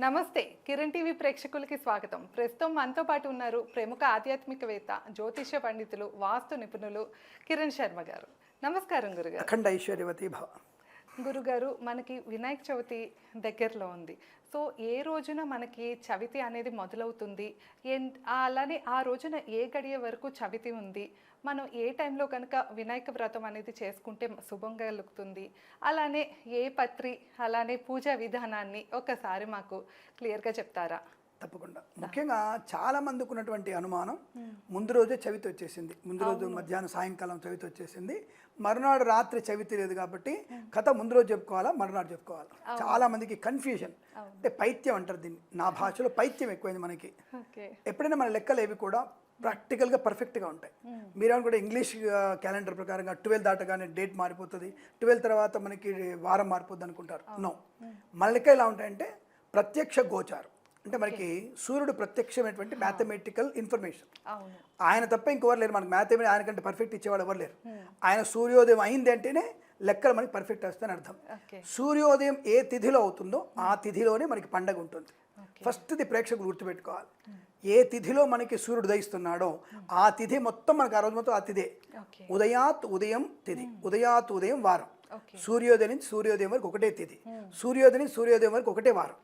నమస్తే కిరణ్ టీవీ ప్రేక్షకులకి స్వాగతం. ప్రస్తుతం మనతో పాటు ఉన్నారు ప్రముఖ ఆధ్యాత్మికవేత్త జ్యోతిష్య పండితులు వాస్తు నిపుణులు కిరణ్ శర్మ గారు. నమస్కారం గురుగారు. అఖండ ఐశ్వర్యవతి భవ. గురుగారు మనకి వినాయక చవితి దగ్గరలో ఉంది. సో ఏ రోజున మనకి చవితి అనేది మొదలవుతుంది? అలానే ఆ రోజున ఏ గడియ వరకు చవితి ఉంది? మనం ఏ టైంలో కనుక వినాయక వ్రతం అనేది చేసుకుంటే శుభం కలుగుతుంది? అలానే ఏ పత్రి అలానే పూజా విధానాన్ని ఒకసారి మాకు క్లియర్గా చెప్తారా? తప్పకుండా. ముఖ్యంగా చాలా మందికి ఉన్నటువంటి అనుమానం ముందు రోజే చవితి వచ్చేసింది ముందు రోజు మధ్యాహ్నం సాయంకాలం చవితి వచ్చేసింది మరునాడు రాత్రి చవితి లేదు కాబట్టి కథ ముందు రోజు చెప్పుకోవాలా మరునాడు చెప్పుకోవాలా. చాలా మందికి కన్ఫ్యూజన్ అంటే పైత్యం అంటారు దీన్ని. నా భాషలో పైత్యం ఎక్కువైంది మనకి. ఎప్పుడైనా మన లెక్కలు ఏవి కూడా ప్రాక్టికల్గా పర్ఫెక్ట్గా ఉంటాయి. మీరు కూడా ఇంగ్లీష్ క్యాలెండర్ ప్రకారంగా ట్వెల్వ్ దాటగానే డేట్ మారిపోతుంది. ట్వెల్వ్ తర్వాత మనకి వారం మారిపోద్ది అనుకుంటారు. నో మన లెక్క ఎలా ఉంటాయంటే ప్రత్యక్ష గోచారం. అంటే మనకి సూర్యుడు ప్రత్యక్షమైనటువంటి మ్యాథమెటికల్ ఇన్ఫర్మేషన్ ఆయన తప్ప ఇంకెవరు లేరు. మనకి మ్యాథమెటిక్ ఆయన కంటే పర్ఫెక్ట్ ఇచ్చేవాడు ఎవరు లేరు. ఆయన సూర్యోదయం అయింది అంటేనే లెక్కలు మనకి పర్ఫెక్ట్ వస్తాయని అర్థం. సూర్యోదయం ఏ తిథిలో అవుతుందో ఆ తిథిలోనే మనకి పండగ ఉంటుంది. ఫస్ట్ది ప్రేక్షకులు గుర్తుపెట్టుకోవాలి. ఏ తిథిలో మనకి సూర్యుడు ఉదయిస్తున్నాడో ఆ తిథి మొత్తం మనకి ఆ రోజు మొత్తం ఆ తిథే. ఉదయాత్ ఉదయం తిథి. ఉదయాత్ ఉదయం వారం. సూర్యోదయం నుంచి సూర్యోదయం వరకు ఒకటే తిథి. సూర్యోదయం నుంచి సూర్యోదయం వరకు ఒకటే వారం.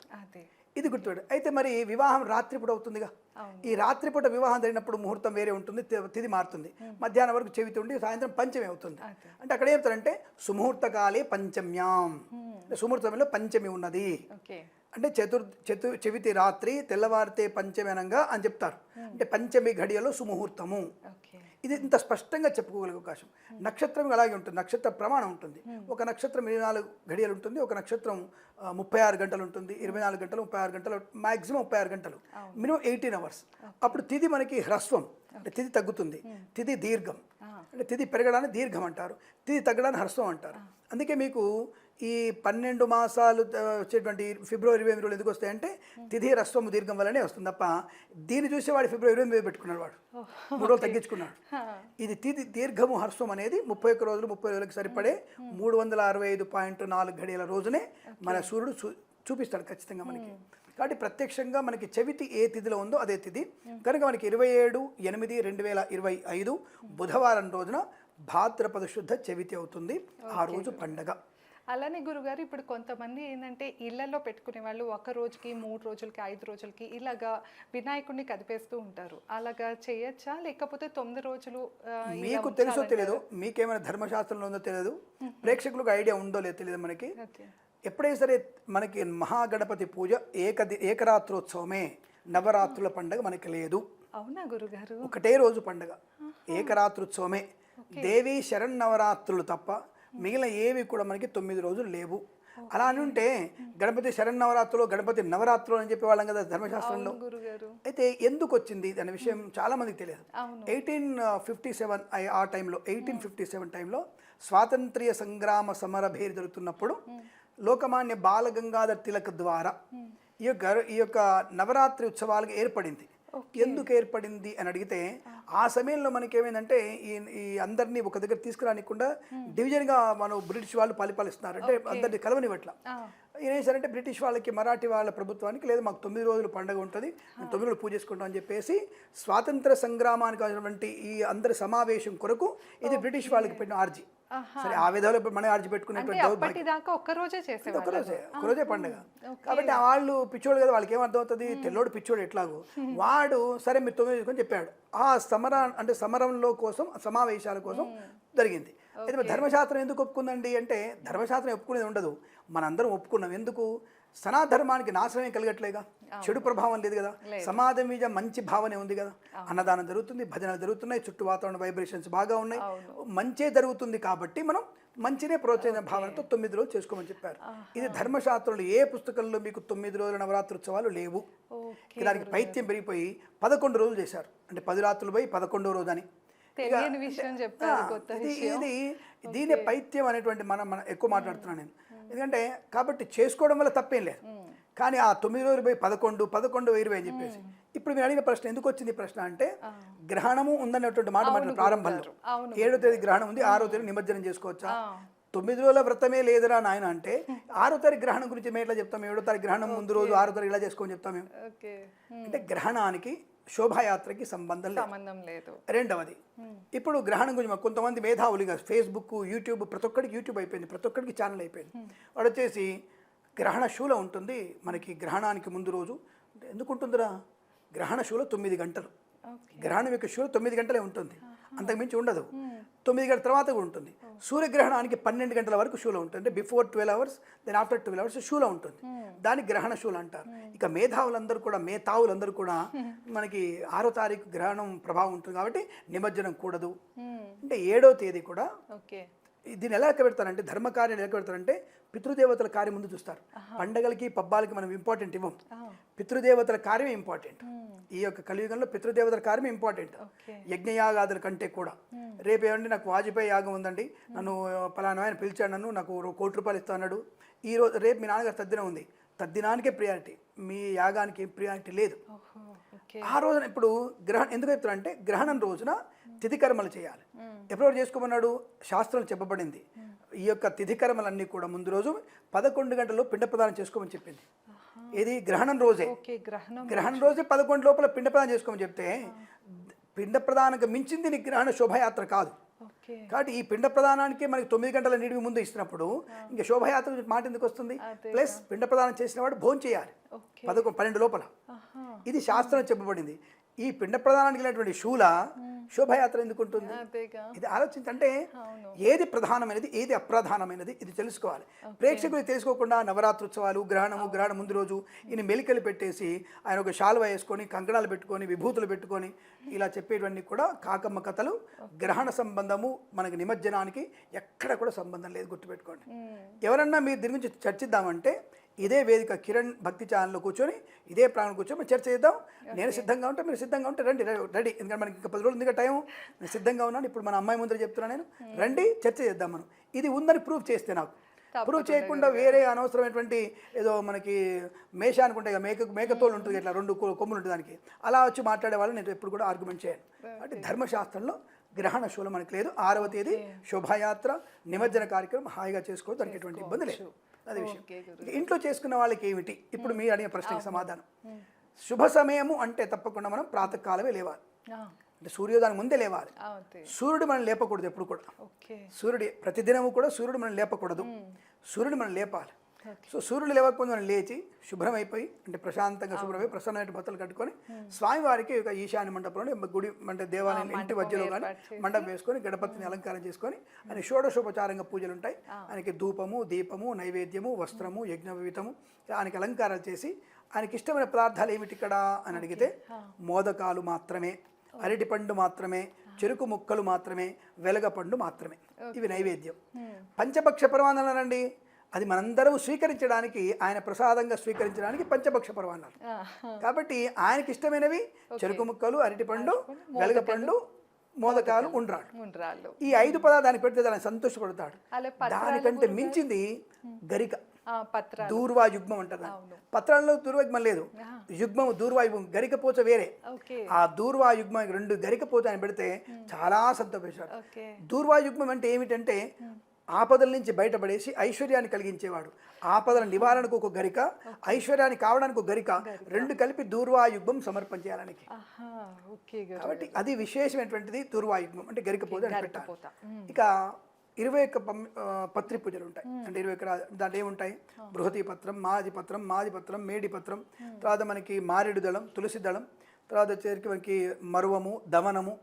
ఇది గుర్తుపెట్టు. అయితే మరి వివాహం రాత్రిపూట అవుతుందిగా. ఈ రాత్రిపూట వివాహం జరిగినప్పుడు ముహూర్తం వేరే ఉంటుంది తి- తిథి మారుతుంది. మధ్యాహ్నం వరకు చెవితి ఉండి సాయంత్రం పంచమి అవుతుంది. అంటే అక్కడ ఏం చెప్తారంటే సుముహూర్తకాలే పంచమ్యాం. సుముహూర్తంలో పంచమి ఉన్నది. అంటే చతుర్ చతు చెవితి రాత్రి తెల్లవారితే పంచమి అనంగా అని చెప్తారు. అంటే పంచమి ఘడియలో సుముహూర్తము. ఇది ఇంత స్పష్టంగా చెప్పుకోగలిగే అవకాశం. నక్షత్రం అలాగే ఉంటుంది. నక్షత్ర ప్రమాణం ఉంటుంది. ఒక నక్షత్రం ఇరవై నాలుగు గడియలు ఉంటుంది. ఒక నక్షత్రం ముప్పై ఆరు గంటలు ఉంటుంది. ఇరవై నాలుగు గంటలు ముప్పై ఆరు గంటలు మాక్సిమం ముప్పై ఆరు గంటలు. Minimum eighteen hours. అప్పుడు తిథి మనకి హ్రస్వం. అంటే తిథి తగ్గుతుంది. తిథి దీర్ఘం. అంటే తిథి పెరగడాన్ని దీర్ఘం అంటారు. తిథి తగ్గడాన్ని హ్రస్వం అంటారు. అందుకే మీకు ఈ పన్నెండు మాసాలు వచ్చేటువంటి ఫిబ్రవరి ఇరవై ఎనిమిది రోజులు ఎందుకు వస్తాయంటే తిథి రస్వము దీర్ఘం వల్లనే వస్తుంది. తప్ప దీన్ని చూసి వాడు ఫిబ్రవరి ఇరవై ఎనిమిది పెట్టుకున్నాడు వాడు. మూడు రోజులు తగ్గించుకున్నాడు. ఇది తిథి దీర్ఘము హర్షం అనేది ముప్పై ఒక్క రోజులు ముప్పై రోజులకు సరిపడే మూడు వందల అరవై ఐదు పాయింట్ నాలుగు గడియల రోజునే మన సూర్యుడు చూ- చూపిస్తాడు ఖచ్చితంగా మనకి. కాబట్టి ప్రత్యక్షంగా మనకి చెవితి ఏ తిథిలో ఉందో అదే తిథి. కనుక మనకి ఇరవై ఏడు ఎనిమిది రెండు వేల ఇరవై ఐదు బుధవారం రోజున భాద్రపద శుద్ధ చెవితి అవుతుంది. ఆ రోజు పండగ. అలానే గురుగారు ఇప్పుడు కొంతమంది ఏంటంటే ఇళ్ళలో పెట్టుకునే వాళ్ళు ఒక రోజుకి మూడు రోజులకి ఐదు రోజులకి ఇలాగా వినాయకుడిని కదిపేస్తూ ఉంటారు. అలాగా చేయొచ్చా? లేకపోతే తొమ్మిది రోజులు మీకు తెలుసో? తెలియదు మీకేమైనా ధర్మశాస్త్రంలో ఉందో తెలియదు ప్రేక్షకులకు ఐడియా ఉందో లేదో తెలియదు మనకి. ఎప్పుడైనా సరే మనకి మహాగణపతి పూజ ఏకది ఏకరాత్రోత్సవమే నవరాత్రుల పండగ మనకి లేదు. అవునా గురుగారు? ఒకటే రోజు పండగ ఏకరాత్రోత్సవమే. దేవి శరన్నవరాత్రులు తప్ప మిగిలిన ఏవి కూడా మనకి తొమ్మిది రోజులు లేవు. అలా అని ఉంటే గణపతి శరన్నవరాత్రులు గణపతి నవరాత్రులు అని చెప్పేవాళ్ళం కదా ధర్మశాస్త్రంలో. అయితే ఎందుకు వచ్చింది అనే విషయం చాలా మందికి తెలియదు. ఎయిటీన్ ఫిఫ్టీ సెవెన్ ఆ టైంలో ఎయిటీన్ ఫిఫ్టీ సెవెన్ టైంలో స్వాతంత్ర్య సంగ్రామ సమర భేరి జరుగుతున్నప్పుడు లోకమాన్య బాలగంగాధర్ తిలక్ ద్వారా ఈ యొక్క ఈ యొక్క నవరాత్రి ఉత్సవాలకు ఏర్పడింది. ఎందుకు ఏర్పడింది అని అడిగితే ఆ. సమయంలో మనకి ఏమైందంటే ఈ ఈ అందరినీ ఒక దగ్గర తీసుకురానికుండా డివిజన్గా మనం బ్రిటిష్ వాళ్ళు పరిపాలిస్తున్నారు. అంటే అందరినీ కలవనివ్వట్ల ఈయన ఏం చేశారంటే బ్రిటిష్ వాళ్ళకి మరాఠీ వాళ్ళ ప్రభుత్వానికి లేదు మాకు తొమ్మిది రోజులు పండుగ ఉంటుంది మేము తొమ్మిది రోజులు పూజ చేసుకుంటాం అని చెప్పేసి స్వాతంత్ర సంగ్రామానికి ఈ అందరి సమావేశం కొరకు ఇది బ్రిటిష్ వాళ్ళకి పెట్టిన ఆర్జీ. సరే ఆ విధాలు మనం ఆర్జీ అంటే పెట్టుకునేటువంటి అప్పటిదాకా ఒక్క రోజే చేసేవాళ్ళు ఒకరోజే ఒకరోజే పండుగ. కాబట్టి వాళ్ళు పిచ్చోడు కదా వాళ్ళకి ఏమర్థం అవుతుంది తెల్లోడు పిచ్చోడు ఎట్లాగో. వాడు సరే మీరు తొమ్మిది చేసుకొని చెప్పాడు. ఆ సమర అంటే సమరంలో కోసం సమావేశాల కోసం జరిగింది. అయితే ధర్మశాస్త్రం ఎందుకు ఒప్పుకుందండి? అంటే ధర్మశాస్త్రం ఒప్పుకునేది ఉండదు. మనందరం ఒప్పుకున్నాం. ఎందుకు? సనాధర్మానికి నాశనమే కలిగట్లేగా? చెడు ప్రభావం లేదు కదా? సమాజం మీద మంచి భావనే ఉంది కదా? అన్నదానం జరుగుతుంది భజనలు జరుగుతున్నాయి చుట్టూ వాతావరణ వైబ్రేషన్స్ బాగా ఉన్నాయి. మంచే జరుగుతుంది కాబట్టి మనం మంచినే ప్రోత్సాహన భావనతో తొమ్మిది రోజులు చేసుకోమని చెప్పారు. ఇది ధర్మశాస్త్రంలో ఏ పుస్తకంలో మీకు తొమ్మిది రోజుల నవరాత్రి ఉత్సవాలు లేవు? దానికి పైత్యం పెరిగిపోయి పదకొండు రోజులు చేశారు. అంటే పది రాత్రులు పోయి పదకొండో రోజు అని. ఇది దీనే పైత్యం అనేటువంటి మనం మనం ఎక్కువ మాట్లాడుతున్నాను నేను. ఎందుకంటే కాబట్టి చేసుకోవడం వల్ల తప్పేం లేదు. కానీ ఆ తొమ్మిది రోజులు పోయి పదకొండు పదకొండు ఇరవై అని చెప్పేసి ఇప్పుడు మీరు అడిగిన ప్రశ్న ఎందుకు వచ్చింది ప్రశ్న అంటే గ్రహణము ఉందన్నటువంటి మాట మాట్లాడు ప్రారంభంలో. ఏడో తేదీ గ్రహణం ఉంది ఆరో తేదీ నిమజ్జనం చేసుకోవచ్చా? తొమ్మిది రోజుల వ్రతమే లేదురా నాయన అంటే ఆరో తారీఖు గ్రహణం గురించి మేము ఎట్లా చెప్తాం? ఏడో తారీఖు గ్రహణం ముందు రోజు ఆరో తారీఖు ఇలా చేసుకోమని చెప్తాం మేము. అంటే గ్రహణానికి శోభాయాత్రకి సంబంధం లేదు. సంబంధం లేదు. రెండవది ఇప్పుడు గ్రహణం గురించి కొంతమంది మేధావులుగా ఫేస్బుక్ యూట్యూబ్ ప్రతి ఒక్కడికి యూట్యూబ్ అయిపోయింది ప్రతి ఒక్కడికి ఛానల్ అయిపోయింది. వాడు వచ్చేసి గ్రహణ శూల ఉంటుంది మనకి గ్రహణానికి ముందు రోజు. అంటే ఎందుకు ఉంటుందిరా? గ్రహణ శూల తొమ్మిది గంటలు. గ్రహణం యొక్క శూల తొమ్మిది గంటలే ఉంటుంది. అంతకుమించి ఉండదు. తొమ్మిది గంటల తర్వాత కూడా ఉంటుంది. సూర్యగ్రహణానికి పన్నెండు గంటల వరకు శూల ఉంటుంది. అంటే before twelve hours then after twelve hours శూల ఉంటుంది. దానికి గ్రహణ శూల అంటారు. ఇక మేధావులందరూ కూడా మేధావులందరూ కూడా మనకి ఆరో తారీఖు గ్రహణం ప్రభావం ఉంటుంది కాబట్టి నిమజ్జనం కూడదు. అంటే ఏడో తేదీ కూడా ఓకే. దీన్ని ఎలా లెక్క పెడతారంటే ధర్మ కార్యాలు ఎలా పెడతారంటే పితృదేవతల కార్యం ముందు చూస్తారు. పండగలకి పబ్బాలకి మనం ఇంపార్టెంట్ ఇవ్వం. పితృదేవతల కార్యం ఇంపార్టెంట్. ఈ యొక్క కలియుగంలో పితృదేవతల కార్యం ఇంపార్టెంట్. యజ్ఞయాగాదుల కంటే కూడా. రేపు ఏమండి నాకు వాజ్పేయి యాగం ఉందండి. నన్ను పలానా ఆయన పిలిచాడు నన్ను నాకు కోటి రూపాయలు ఇస్తా అన్నాడు. ఈ రోజు రేపు మీ నాన్నగారు తద్దినం ఉంది. తద్దినానికే ప్రియారిటీ మీ యాగానికి ఏం ప్రియారిటీ లేదు ఆ రోజున ఇప్పుడు గ్రహణం ఎందుకు చెప్తారంటే గ్రహణం రోజున తిథి కర్మలు చేయాలి. ఎప్పుడెప్పుడు చేసుకోమన్నాడు? శాస్త్రం చెప్పబడింది. ఈ యొక్క తిథి కర్మలన్నీ కూడా ముందు రోజు పదకొండు గంటల్లో పిండ ప్రదానం చేసుకోమని చెప్పింది. ఇది గ్రహణం రోజే. గ్రహణం రోజే. పదకొండు లోపల పిండ ప్రదానం చేసుకోమని చెప్తే పిండ ప్రదానానికి మించింది నీ గ్రహణ శోభయాత్ర కాదు. కాబట్టి ఈ పిండ ప్రదానానికి మనకి తొమ్మిది గంటల నిడివి ముందు ఇచ్చినప్పుడు ఇంకా శోభయాత్ర మాట ఎందుకు వస్తుంది? ప్లస్ పిండ ప్రదానం చేసిన వాడు భోజనం చేయాలి. పదకొండు పన్నెండు లోపల. ఇది శాస్త్రం చెప్పబడింది. ఈ పిండ ప్రదానానికి వెళ్ళినటువంటి శూల శోభయాత్ర ఎందుకు ఉంటుంది ఇది ఆలోచించంటే ఏది ప్రధానమైనది ఏది అప్రధానమైనది ఇది తెలుసుకోవాలి. ప్రేక్షకులు తెలుసుకోకుండా నవరాత్రోత్సవాలు గ్రహణము గ్రహణం ముందు రోజు ఈయన మెలికలు పెట్టేసి ఆయన ఒక శాలువ వేసుకొని కంకణాలు పెట్టుకొని విభూతులు పెట్టుకొని ఇలా చెప్పేటివన్నీ కూడా కాకమ్మ కథలు గ్రహణ సంబంధము మనకి నిమజ్జనానికి ఎక్కడ కూడా సంబంధం లేదు గుర్తుపెట్టుకోండి. ఎవరన్నా మీరు దీని గురించి చర్చిద్దామంటే ఇదే వేదిక కిరణ్ భక్తి ఛానల్లో కూర్చొని ఇదే ప్రాణం కూర్చొని మనం చర్చ చేద్దాం. నేను సిద్ధంగా ఉంటే మీరు సిద్ధంగా ఉంటే రండి రెడీ. ఎందుకంటే మనకి ఇంకా పది రోజులు ఉంది టైం నేను సిద్ధంగా ఉన్నాను. ఇప్పుడు మన అమ్మాయి ముందర చెప్తున్నా నేను. రండి చర్చ చేద్దాం మనం. ఇది ఉందని ప్రూవ్ చేస్తే నాకు. ప్రూవ్ చేయకుండా వేరే అనవసరమైనటువంటి ఏదో మనకి మేష అనుకుంటే ఇక మేక మేకతోలు ఉంటుంది ఇట్లా రెండు కొమ్ములు ఉంటుంది దానికి. అలా వచ్చి మాట్లాడే వాళ్ళు నేను ఎప్పుడు కూడా ఆర్గ్యుమెంట్ చేయను. అంటే ధర్మశాస్త్రంలో గ్రహణ శూలం మనకి లేదు. ఆరవ తేదీ శోభాయాత్ర నిమజ్జన కార్యక్రమం హాయిగా చేసుకోవచ్చు దానికి ఎటువంటి ఇబ్బంది లేదు. అది విషయం. ఇంట్లో చేసుకున్న వాళ్ళకి ఏమిటి? ఇప్పుడు మీరు అడిగిన ప్రశ్నకి సమాధానం. శుభ సమయము అంటే తప్పకుండా మనం ప్రాతకాలమే లేవాలి. అంటే సూర్యోదయం ముందే లేవాలి. సూర్యుడు మనం లేపకూడదు ఎప్పుడు కూడా. సూర్యుడు ప్రతిదినము కూడా సూర్యుడు మనం లేపకూడదు. సూర్యుడు మనం లేపాలి. సో సూర్యుడు మనం లేచి శుభ్రం అయిపోయి అంటే ప్రశాంతంగా శుభ్రమై ప్రసన్నమైన బట్టలు కట్టుకొని స్వామివారికి ఒక ఈశాన్య మండపంలో గుడి అంటే దేవాలయం ఇంటి మధ్యలో కానీ మండపం వేసుకొని గణపతిని అలంకారం చేసుకొని ఆయన షోడశోపచారంగా పూజలు ఉంటాయి ఆయనకి ధూపము దీపము నైవేద్యము వస్త్రము యజ్ఞవితము ఆయనకి అలంకారాలు చేసి ఆయనకి ఇష్టమైన పదార్థాలు ఏమిటి ఇక్కడ అని అడిగితే మోదకాలు మాత్రమే అరటిపండు మాత్రమే చెరుకు ముక్కలు మాత్రమే వెలగపండు మాత్రమే. ఇవి నైవేద్యం. పంచభక్ష పరమాన్నాలండి అది మనందరం స్వీకరించడానికి ఆయన ప్రసాదంగా స్వీకరించడానికి పంచభక్ష పరమాన్నాలు కాబట్టి ఆయనకి ఇష్టమైనవి చెరుకు ముక్కలు అరటిపండు వెలగపండు మోదకాలు ఉండ్రాడు ముండ్రాళ్ళు ఈ ఐదు పదార్థాన్ని పెడితే దాన్ని సంతోషపడతాడు. దానికంటే మించింది గరిక. దూర్వా యుగ్మం అంటారు. పత్రాల్లో దూర్వాయుగ్మం లేదు. యుగ్మం దూర్వాయుగ్మం గరిక పోచ వేరే ఆ దూర్వా యుగ్మం రెండు గరిక పోచ ఆయన పెడితే చాలా సంతోషిస్తాడు ఓకే. దూర్వా యుగ్మం అంటే ఏమిటంటే ఆపదల నుంచి బయటపడేసి ఐశ్వర్యాన్ని కలిగించేవాడు. ఆపదల నివారణకు ఒక గరిక ఐశ్వర్యాన్ని కావడానికి ఒక గరిక రెండు కలిపి దూర్వాయుగ్మం సమర్పణ గురు కాబట్టి అది విశేషమైనటువంటిది దూర్వాయుగ్మం అంటే గరిక పూజ ఇక ఇరవై ఒక్క పత్రి పూజలు ఉంటాయి. అంటే ఇరవై ఒక్క దాంట్లో ఏముంటాయి? బృహతి పత్రం మాది పత్రం మాది పత్రం మేడి పత్రం. తర్వాత మనకి మారేడు దళం తులసి దళం. తర్వాత వచ్చేసరికి మనకి మరువము దమనము.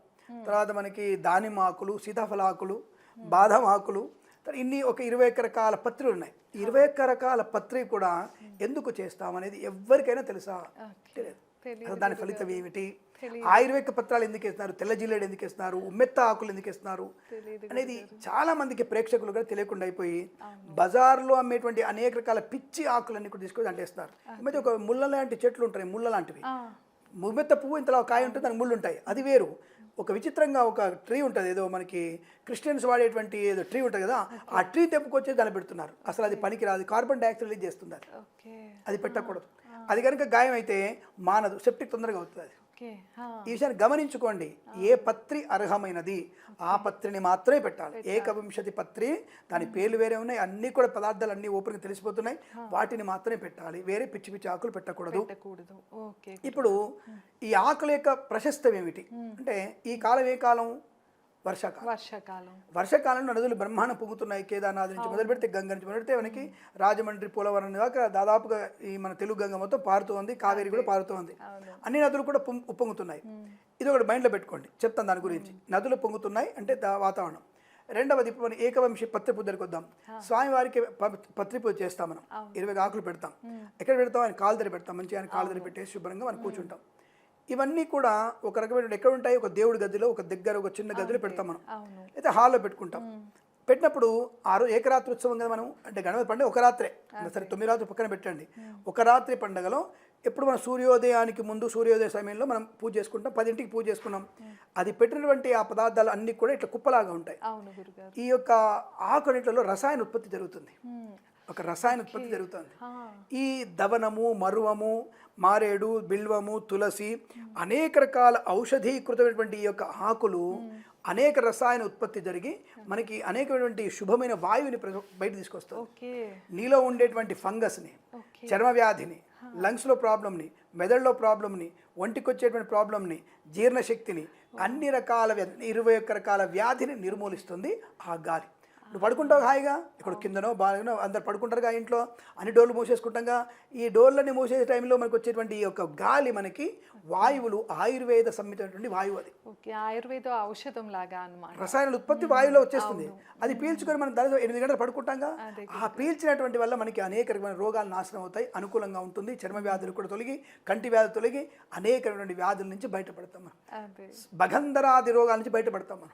తర్వాత మనకి దానిమ్మ ఆకులు సీతాఫల ఆకులు బాదం ఆకులు ఇన్ని ఒక ఇరవై ఒక్క రకాల పత్రులు ఉన్నాయి. ఇరవై ఒక్క రకాల పత్రి కూడా ఎందుకు చేస్తామనేది ఎవరికైనా తెలుసా? తెలియదు. దాని ఫలితం ఏమిటి? ఆ ఇరవై ఒక్క పత్రాలు ఎందుకు ఇస్తున్నారు తెల్ల జిల్లేడు ఎందుకు ఇస్తున్నారు ఉమ్మెత్త ఆకులు ఎందుకు ఇస్తున్నారు అనేది చాలా మందికి ప్రేక్షకులు కూడా తెలియకుండా అయిపోయి బజార్లో అమ్మేటువంటి అనేక రకాల పిచ్చి ఆకులన్నీ కూడా తీసుకొని అంటేస్తారు ఈ ఒక ముళ్ళ లాంటి చెట్లు ఉంటాయి ముళ్ళ లాంటివి. ముమ్మెత్త పువ్వు ఇంతలో కాయ ఉంటుంది దానికి ముళ్ళు ఉంటాయి. అది వేరు. ఒక విచిత్రంగా ఒక ట్రీ ఉంటుంది. ఏదో మనకి క్రిస్టియన్స్ వాడేటువంటి ఏదో ట్రీ ఉంటుంది కదా ఆ ట్రీ తెప్పుకొచ్చి దాన్ని పెడుతున్నారు. అసలు అది పనికిరాదు కార్బన్ డైఆక్సైడ్ రిలీజ్ చేస్తుంది అది పెట్టకూడదు. అది కనుక గాయం అయితే మానదు. సెప్టిక్ తొందరగా అవుతుంది అది. ఈ విషయాన్ని గమనించుకోండి. ఏ పత్రి అర్హమైనది ఆ పత్రిని మాత్రమే పెట్టాలి. ఏకవింశతి పత్రి దాని పేర్లు వేరే ఉన్నాయి అన్ని కూడా పదార్థాలు అన్ని ఓపెన్గా తెలిసిపోతున్నాయి. వాటిని మాత్రమే పెట్టాలి. వేరే పిచ్చి పిచ్చి ఆకులు పెట్టకూడదు. ఇప్పుడు ఈ ఆకుల యొక్క ప్రశస్తం ఏమిటి? అంటే ఈ కాలం ఏ కాలం? వర్షాకాలం. వర్షాకాలం. వర్షాకాలంలో నదులు బ్రహ్మాండం పొంగుతున్నాయి. కేదార్నాథ్ నుంచి మొదలు పెడితే గంగ నుంచి మొదలు పెడితే మనకి రాజమండ్రి పోలవరం దాకా దాదాపుగా ఈ మన తెలుగు గంగ మొత్తం పారుతోంది కావేరి కూడా పారుతోంది అవును. అన్ని నదులు కూడా పొంగు- ఉప్పొంగుతున్నాయి. ఇది ఒకటి మైండ్లో పెట్టుకోండి. చెప్తాను దాని గురించి. నదులు పొంగుతున్నాయి అంటే వాతావరణం. రెండవది ఇప్పుడు మనం ఏకవంశి పత్రి పూజ దగ్గరికి వద్దాం స్వామివారికి ప- పత్రి పూజ చేస్తాం మనం. ఇరవై ఆకులు పెడతాం. ఎక్కడ పెడతాం? ఆయన కాలు దగ్గర పెడతాం. మంచిగా ఆయన కాలు దగ్గర పెట్టేసి శుభ్రంగా మనం కూర్చుంటాం. ఇవన్నీ కూడా ఒక రకమైన ఎక్కడ ఉంటాయి? ఒక దేవుడి గదిలో ఒక దగ్గర ఒక చిన్న గదిలో పెడతాం మనం. అయితే హాల్లో పెట్టుకుంటాం. పెట్టినప్పుడు ఆ రోజు ఏకరాత్రి ఉత్సవం కదా మనం? అంటే గణపతి పండుగ ఒక రాత్రే. సరే తొమ్మిది రాత్రి పక్కన పెట్టండి. ఒక రాత్రి పండుగలో ఎప్పుడు మనం సూర్యోదయానికి ముందు సూర్యోదయ సమయంలో మనం పూజ చేసుకుంటాం. పదింటికి పూజ చేసుకున్నాం. అది పెట్టినటువంటి ఆ పదార్థాలు అన్నీ కూడా ఇట్లా కుప్పలాగా ఉంటాయి. ఈ యొక్క ఆకునిట్లలో రసాయన ఉత్పత్తి జరుగుతుంది. ఒక రసాయన ఉత్పత్తి జరుగుతుంది. ఈ దవనము మరువము మారేడు బిల్వము తులసి అనేక రకాల ఔషధీకృతమైనటువంటి ఈ యొక్క ఆకులు అనేక రసాయన ఉత్పత్తి జరిగి మనకి అనేకమైనటువంటి శుభమైన వాయువుని బయట తీసుకొస్తుంది నీలో ఉండేటువంటి ఫంగస్ని చర్మ వ్యాధిని లంగ్స్లో ప్రాబ్లమ్ని మెదడులో ప్రాబ్లమ్ని ఒంటికి వచ్చేటువంటి ప్రాబ్లమ్ని జీర్ణశక్తిని అన్ని రకాల ఇరవై ఒక్క రకాల వ్యాధిని నిర్మూలిస్తుంది ఆ గాలి. నువ్వు పడుకుంటావు హాయిగా? ఇక్కడ కిందనో బాగానో అందరు పడుకుంటారుగా ఇంట్లో. అన్ని డోర్లు మూసేసుకుంటాగా. ఈ డోర్లని మూసేసే టైంలో మనకు వచ్చేటువంటి ఈ యొక్క గాలి మనకి వాయువులు ఆయుర్వేద సంహితమైనటువంటి వాయువు అది. ఓకే ఆయుర్వేద ఔషధం లాగా అన్నమాట. రసాయన ఉత్పత్తి వాయువులో వచ్చేస్తుంది. అది పీల్చుకొని మనం దాదాపు ఎనిమిది గంటలు పడుకుంటాంగా. ఆ పీల్చినటువంటి వల్ల మనకి అనేక రకమైన రోగాలు నాశనం అవుతాయి అనుకూలంగా ఉంటుంది చర్మ వ్యాధులు కూడా తొలగి కంటి వ్యాధులు తొలగి అనేక రకమైన వ్యాధుల నుంచి బయటపడతాం మనం. భగంధరాది రోగాల నుంచి బయటపడతాం మనం.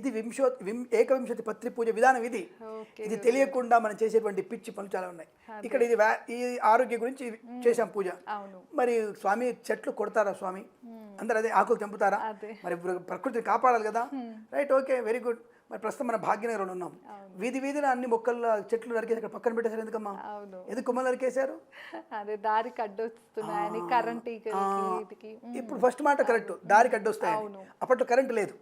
ఇది వింశో విం ఏకవింశతి పత్రి పూజ విధానం ఇది ఓకే ఇది తెలియకుండా మనం చేసేటువంటి పిచ్చి పనులు చాలా ఉన్నాయి. ఇక్కడ ఇది ఈ ఆరోగ్య గురించి చేసాం పూజ. మరి స్వామి చెట్లు కొడతారా స్వామి? అందరు అదే ఆకులు తెంపుతారా మరి ప్ర- ప్రకృతిని కాపాడాలి కదా? Right okay very good. మరి ప్రస్తుతం మన భాగ్యనగరంలో ఉన్నాం. వీధి వీధిలో అన్ని మొక్కలు చెట్లు నరికేసి అక్కడ పక్కన పెట్టేశారు ఎందుకమ్మా? అవును. ఎందుకు కొమ్మలు నరికేశారు? అదే దారికి అడ్డొస్తున్నాయని కరెంట్ ఇప్పుడు ఫస్ట్ మాట కరెక్ట్ దారికి అడ్డొస్తాయి. అప్పట్లో కరెంట్ లేదు.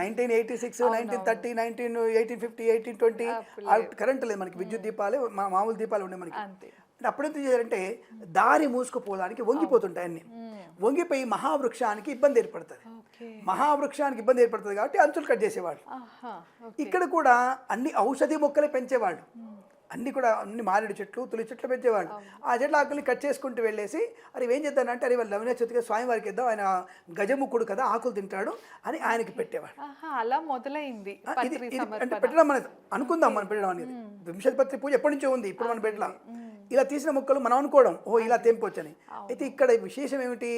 Nineteen eighty six nineteen thirty nineteen eighteen fifty eighteen twenty current లేదు. మనకి. విద్యుత్ దీపాలే మామూలు దీపాలు ఉన్నాయి మనకి. అంటే అప్పుడు ఎంత చేయాలంటే దారి మూసుకుపోవడానికి వంగిపోతుంటాయి అన్ని వంగిపోయి మహావృక్షానికి ఇబ్బంది ఏర్పడుతుంది. మహావృక్షానికి ఇబ్బంది ఏర్పడుతుంది కాబట్టి అంచులు కట్ చేసేవాళ్ళు. ఇక్కడ కూడా అన్ని ఔషధి మొక్కలే పెంచేవాళ్ళు. అన్ని కూడా అన్ని మారేడు చెట్లు తులి చెట్లు పెంచేవాళ్ళు. ఆ చెట్ల ఆకుల్ని కట్ చేసుకుంటూ వెళ్ళేసి అరే ఏం చేద్దానంటే అరే వాళ్ళు లవణ చతుగా స్వామివారికి ఇద్దాం ఆయన గజముఖుడు కదా ఆకులు తింటాడు అని ఆయనకి పెట్టేవాడు అలా మొదలైంది అంటే పెట్టడం అనేది అనుకుందాం మనం పెట్టడం అనేది. వింశతి పత్రి పూజ ఎప్పటి నుంచో ఉంది ఇప్పుడు మనం పెట్టలా. ఇలా తీసిన మొక్కలు మనం అనుకోవడం ఓ ఇలా తెంపొచ్చని. అయితే ఇక్కడ విశేషం ఏమిటి?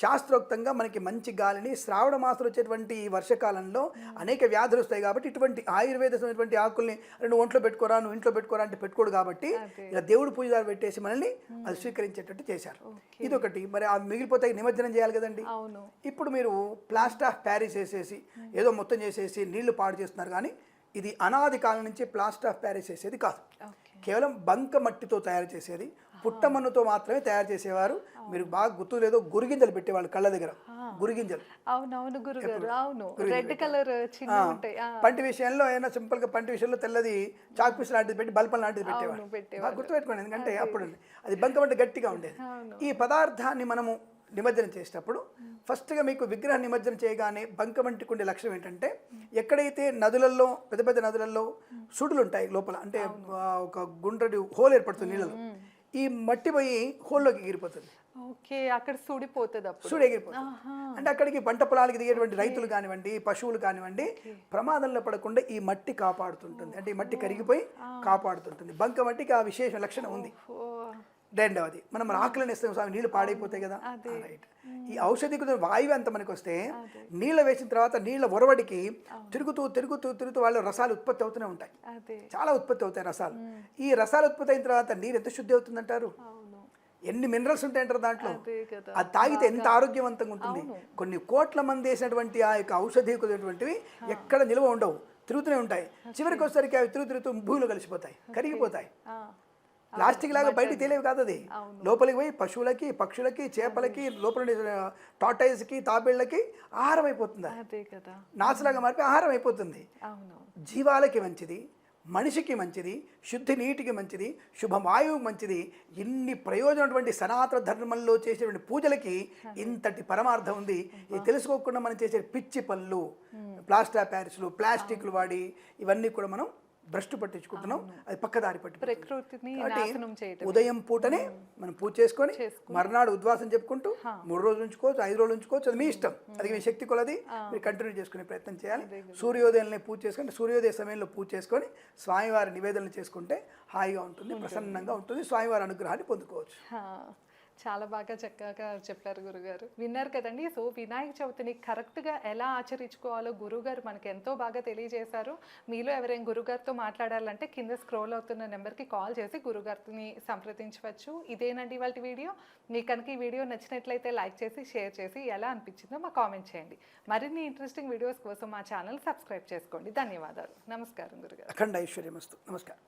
శాస్త్రోక్తంగా మనకి మంచి గాలిని శ్రావణ మాసంలో వచ్చేటువంటి ఈ వర్షకాలంలో అనేక వ్యాధులు వస్తాయి కాబట్టి ఇటువంటి ఆయుర్వేదమైనటువంటి ఆకుల్ని రెండు ఒంట్లో పెట్టుకోరా నువ్వు ఇంట్లో పెట్టుకోరా అంటే పెట్టుకోడు కాబట్టి. ఇలా దేవుడు పూజదారు పెట్టేసి మనల్ని అది స్వీకరించేటట్టు చేశారు. ఇదొకటి. మరి ఆ మిగిలిపోతాయి నిమజ్జనం చేయాలి కదండి. ఇప్పుడు మీరు ప్లాస్టర్ ఆఫ్ ప్యారిస్ వేసేసి ఏదో మొత్తం చేసేసి నీళ్ళు పాడు చేస్తున్నారు కానీ ఇది అనాది కాలం నుంచి ప్లాస్టర్ ఆఫ్ ప్యారిస్ వేసేది కాదు. కేవలం బంక మట్టితో తయారు చేసేది పుట్టమన్నుతో మాత్రమే తయారు చేసేవారు. మీరు బాగా గుర్తు లేదో గురిగింజలు పెట్టేవాళ్ళు కళ్ళ దగ్గర. గురిగింజలు. అవునవును గురుగారు అవును. రెడ్ కలర్ పంటి విషయంలో ఏమైనా సింపుల్గా పంటి విషయంలో తెల్లది చాక్ పీస్ లాంటిది పెట్టి బల్పం లాంటిది పెట్టేవాళ్ళు. గుర్తుపెట్టుకోండి ఎందుకంటే అప్పుడు అది బంక మట్టి గట్టిగా ఉండేది. ఈ పదార్థాన్ని మనము నిమజ్జనం చేసేటప్పుడు ఫస్ట్గా మీకు విగ్రహ నిమజ్జనం చేయగానే బంక వంటికి ఉండే లక్ష్యం ఏంటంటే ఎక్కడైతే నదులలో పెద్ద పెద్ద నదులలో సుడులు ఉంటాయి లోపల అంటే ఒక గుండ్రటి హోల్ ఏర్పడుతుంది నీళ్ళలో. ఈ మట్టి పోయి హోల్లోకి ఎగిరిపోతుంది. ఓకే అక్కడ సుడిపోతుంది సుడు ఎగిరిపోతుంది. అంటే అక్కడికి పంట పొలాలకు దిగేటువంటి రైతులు కానివ్వండి పశువులు కానివ్వండి ప్రమాదంలో పడకుండా ఈ మట్టి కాపాడుతుంటుంది. అంటే ఈ మట్టి కరిగిపోయి కాపాడుతుంటుంది. బంక మట్టికి ఆ విశేష లక్షణం ఉంది. రెండవది మనం ఆకులను ఇస్తాం స్వామి నీళ్ళు పాడైపోతాయి కదా. రైట్ ఈ ఔషధికృత వాయువు అంత మనకి వస్తే నీళ్ళ వేసిన తర్వాత నీళ్ళ ఒరవడికి తిరుగుతూ తిరుగుతూ తిరుగుతూ వాళ్ళ రసాలు ఉత్పత్తి అవుతూనే ఉంటాయి. చాలా ఉత్పత్తి అవుతాయి రసాలు. ఈ రసాలు ఉత్పత్తి అయిన తర్వాత నీరు ఎంత శుద్ధి అవుతుందంటారు? ఎన్ని మినరల్స్ ఉంటాయంటారు దాంట్లో? అదే తాగితే ఎంత ఆరోగ్యవంతంగా ఉంటుంది? కొన్ని కోట్ల మంది వేసినటువంటి ఆ యొక్క ఔషధీకృతమైనటువంటివి ఎక్కడ నిల్వ ఉండవు తిరుగుతూనే ఉంటాయి. చివరికి వచ్చేసరికి అవి తిరుగు తిరుగుతూ భూమిలో కలిసిపోతాయి కరిగిపోతాయి. ప్లాస్టిక్ లాగా బయటికి తెలియవు కాదు అది. లోపలికి పోయి పశువులకి పక్షులకి చేపలకి లోపల టాటైజ్కి తాబేళ్ళకి ఆహారం అయిపోతుంది? అదే కదా. నాచులాగా మారిపి ఆహారం అయిపోతుంది. జీవాలకి మంచిది మనిషికి మంచిది శుద్ధి నీటికి మంచిది శుభవాయువుకి మంచిది ఇన్ని ప్రయోజనటువంటి సనాతన ధర్మంలో చేసేటువంటి పూజలకి ఇంతటి పరమార్థం ఉంది. ఇది తెలుసుకోకుండా మనం చేసే పిచ్చి పనులు ప్లాస్టర్ ప్యారిస్లు ప్లాస్టిక్లు వాడి ఇవన్నీ కూడా మనం భ్రష్టు పట్టించుకుంటున్నాం అది పక్కదారి పట్టి ప్రకృతిని ఉదయం పూటనే మనం పూజ చేసుకొని మర్నాడు ఉద్వాసం చెప్పుకుంటూ మూడు రోజులు ఉంచుకోవచ్చు ఐదు రోజులు ఉంచుకోవచ్చు అది మీ ఇష్టం. అది మీ శక్తి కొలది. మీరు కంటిన్యూ చేసుకునే ప్రయత్నం చేయాలి. సూర్యోదయంలో పూజ చేసుకుంటే సూర్యోదయ సమయంలో పూజ చేసుకొని స్వామివారి నివేదనలు చేసుకుంటే హాయిగా ఉంటుంది ప్రసన్నంగా ఉంటుంది. స్వామివారి అనుగ్రహాన్ని పొందుకోవచ్చు. చాలా బాగా చక్కగా చెప్పారు గురుగారు. విన్నారు కదండి. సో వినాయక చవితిని కరెక్ట్గా ఎలా ఆచరించుకోవాలో గురుగారు మనకి ఎంతో బాగా తెలియజేశారు. మీలో ఎవరైనా గురుగారితో మాట్లాడాలంటే కింద స్క్రోల్ అవుతున్న నెంబర్కి కాల్ చేసి గురుగారిని సంప్రదించవచ్చు. ఇదేనండి వాళ్ళ వీడియో. మీకు కనుక ఈ వీడియో నచ్చినట్లయితే లైక్ చేసి షేర్ చేసి ఎలా అనిపించిందో మా కామెంట్ చేయండి. మరిన్ని ఇంట్రెస్టింగ్ వీడియోస్ కోసం మా ఛానల్ సబ్స్క్రైబ్ చేసుకోండి. ధన్యవాదాలు. నమస్కారం గురుగారు. అఖండ ఐశ్వర్యమస్తు. నమస్కారం.